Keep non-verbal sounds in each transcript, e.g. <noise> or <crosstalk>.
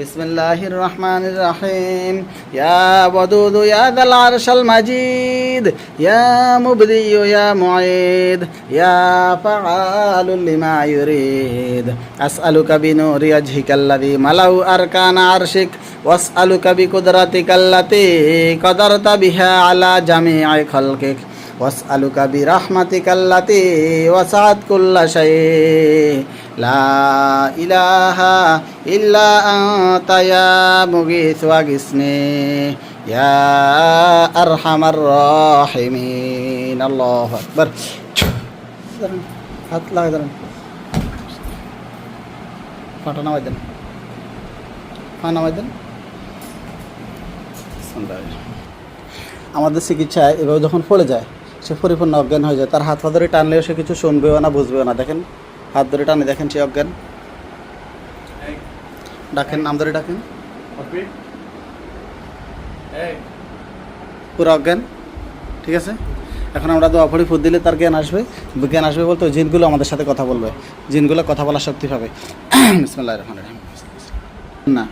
بسم الله الرحمن الرحيم. يا ودود يا ذا العرش المجيد. يا مبدي يا معيد. يا فعال لما يريد. أسألك بنور وجهك الذي ملأ أركان عرشك. وأسألك بقدرتك التي قدرت بها على جميع خلقك. واسألك برحمتك التي وسعت كل شيء لا إله إلا أنت يا مغيث وغثني يا أرحم الراحمين الله أكبر হাত লাগাই ধরেন ফাটা নামাই দেন পা নামাই দেন আমাদের চিকিৎসায় এভাবে যখন পড়ে যায় সে পরিপূর্ণ অজ্ঞান হয়ে যায়। তার হাত ধরে টানলেও সে কিছু শুনবেও না বুঝবেও না। দেখেন হাত ধরে টানে দেখেন সে অজ্ঞান। ডাকেন নাম ধরে ডাকেন। পুরো অজ্ঞান। ঠিক আছে? এখন আমরা দোয়া পড়ি ফুট দিলে তার জ্ঞান আসবে। জ্ঞান আসবে বলতে ওই জিনগুলো আমাদের সাথে কথা বলবে। জিনগুলো কথা বলার শক্তি পাবে। বিসমিল্লাহির রহমানির রহিম। না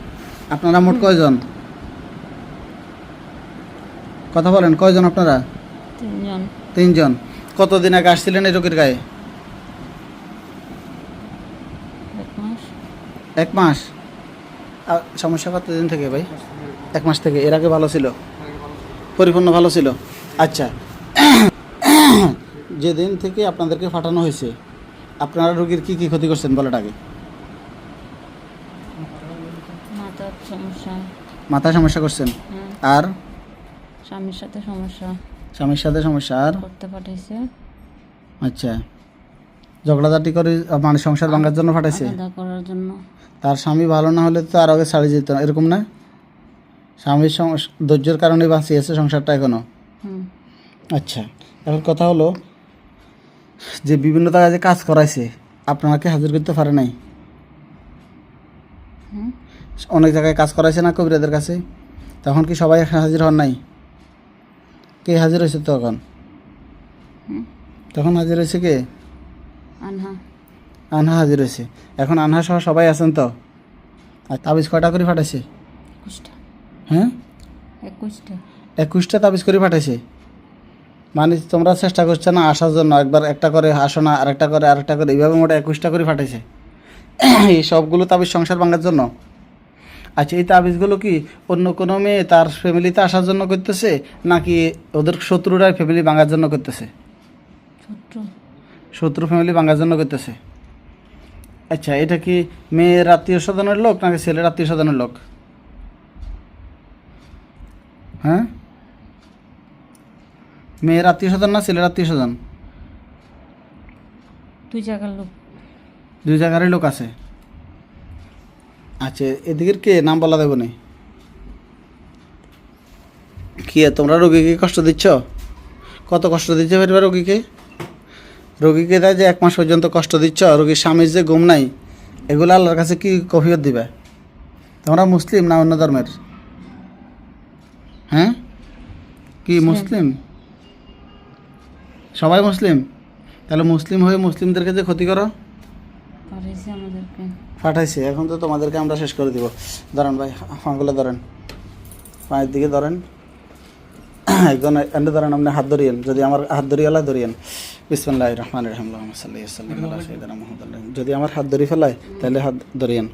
আপনারা মোট কয়জন? কথা বলেন কয়জন আপনারা? তিনজন। তিনজন। কতদিন আগে আসছিলেন এই রোগীর গায়ে? এক মাস। এক মাস? আর সমস্যা কতদিন থেকে ভাই? এক মাস থেকে। এর আগে ভালো ছিল? পরিপূর্ণ ভালো ছিল? আচ্ছা। <coughs> যেদিন থেকে আপনাদেরকে পাঠানো হয়েছে আপনারা রোগীর কি কি ক্ষতি করছেন বলেন আগে? সমস্যা। মাথায় সমস্যা করছেন? হ্যাঁ। আর? স্বামীর সাথে সমস্যা। স্বামীর সাথে সমস্যা আর? করতে পাঠাইছে। আচ্ছা। ঝগড়াঝাটি করে মানে সংসার ভাঙার জন্য পাঠাইছে? আলাদা করার জন্য। তার স্বামী ভালো না হলে তো আর আগে ছাড়ি যেত না এরকম না? স্বামীর ধৈর্যের কারণে বাঁচিয়েছে সংসারটা এখনও? হুম। আচ্ছা এখন কথা হলো যে বিভিন্ন জায়গায় যে কাজ করাইছে আপনাকে হাজির করতে পারে নাই? অনেক জায়গায় কাজ করাইছে না কবিরাদের কাছে? তখন কি সবাই হাজির হন নাই? কে হাজির হয়েছে তখন? তখন হাজির হয়েছে কে? আনহা। আনহা হাজির হয়েছে। এখন আনহা সহ সবাই আছেন তো? আর তাবিজ কয়টা করে একুশটা। হ্যাঁ? একুশটা। একুশটা তাবিজ করে পাঠাইছে মানে তোমরা চেষ্টা করছ না আসার জন্য? একবার একটা করে আসো না আরেকটা করে আরেকটা করে এইভাবে মোটা একুশটা করে পাঠাইছে এই সবগুলো তাবিজ সংসার ভাঙার জন্য? আচ্ছা এই তাবিজগুলো কি অন্য কোনো মেয়ে তার ফ্যামিলিতে আসার জন্য করতেছে নাকি ওদের শত্রুরা ফ্যামিলি ভাঙার জন্য করতেছে? শত্রু। ফ্যামিলি ভাঙার জন্য করতেছে। আচ্ছা এটা কি মেয়ের আত্মীয় স্বজনের লোক নাকি ছেলের আত্মীয় স্বজনের লোক? হ্যাঁ? মেয়ের আত্মীয় স্বজন না ছেলের আত্মীয় স্বজন? দুই জায়গার লোক। দুই জায়গারই লোক আছে। আচ্ছা এদিকের কে? নাম বলা দেবো নি। কি তোমরা রোগীকে কষ্ট দিচ্ছ? কত কষ্ট দিচ্ছে ফেরবে রোগীকে? রোগীকে দেয় যে এক মাস পর্যন্ত কষ্ট দিচ্ছ রোগীর স্বামীর যে ঘুম নাই এগুলো আল্লাহর কাছে কি কফিয়ত দিবে? তোমরা মুসলিম না অন্য ধর্মের? হ্যাঁ? কি মুসলিম? সবাই মুসলিম? তাহলে মুসলিম হয়ে মুসলিমদেরকে যে ক্ষতি করো? পাঠাইছে আমাদেরকে। পাঠাইছে, এখন তো তোমাদেরকে আমরা শেষ করে দিব। ধরেন ভাই ফাঁগুলো ধরেন, পায়ের দিকে ধরেন। একজন এন্ডে ধরেন, আপনি হাত ধরিয়েন, যদি আমার হাত ধরিয়ালা ধরিয়েন। বিসমুল্লাহ রহমান রহিম সাল্লাহ সাল্লাম যদি আমার হাত ধরি ফেলায়, তাহলে হাত ধরিয়েন।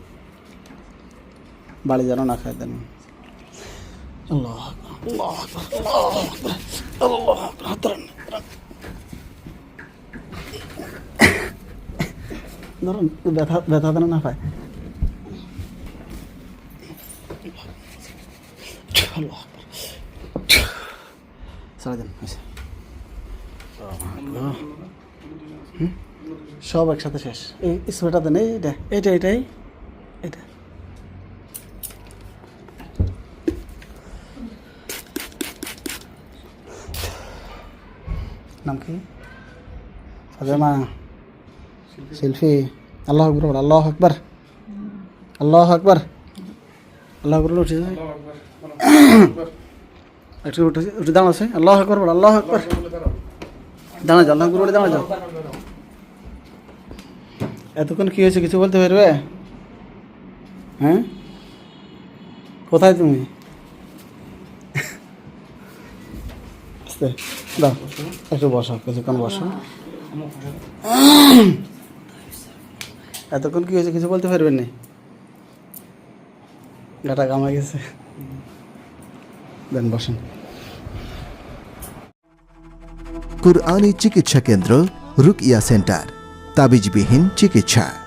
বাড়ি যেন না খায় দেন। আল্লাহ আল্লাহ আল্লাহ আল্লাহ আকবার, হাত ধরেন ব্যথা ব্যথা যেন না পায়? সব একসাথে শেষ। এই স্প্রেটা দেন এইটা এইটা এটাই। এটা। নাম কি? ফাতেমা। শিল্পী। আল্লাহ আকবর আল্লাহ আকবর আল্লাহ আকবর আল্লাহ আকবর উঠে যায় একটু উঠে উঠে দাঁড়া আছে আল্লাহ আকবর বল, আল্লাহ আকবর দাঁড়া যাও আল্লাহ আকবর বলে দাঁড়া যাও এতক্ষণ কি হয়েছে কিছু বলতে পারবে হ্যাঁ কোথায় তুমি দাও একটু বসো কিছুক্ষণ বসো এতক্ষণ কি হয়েছে? কিছু বলতে পারবেন না? গাটা কামা গেছে। দেন, বসেন। কুরআনি চিকিৎসা কেন্দ্র রুকিয়া সেন্টার। তাবিজবিহীন চিকিৎসা।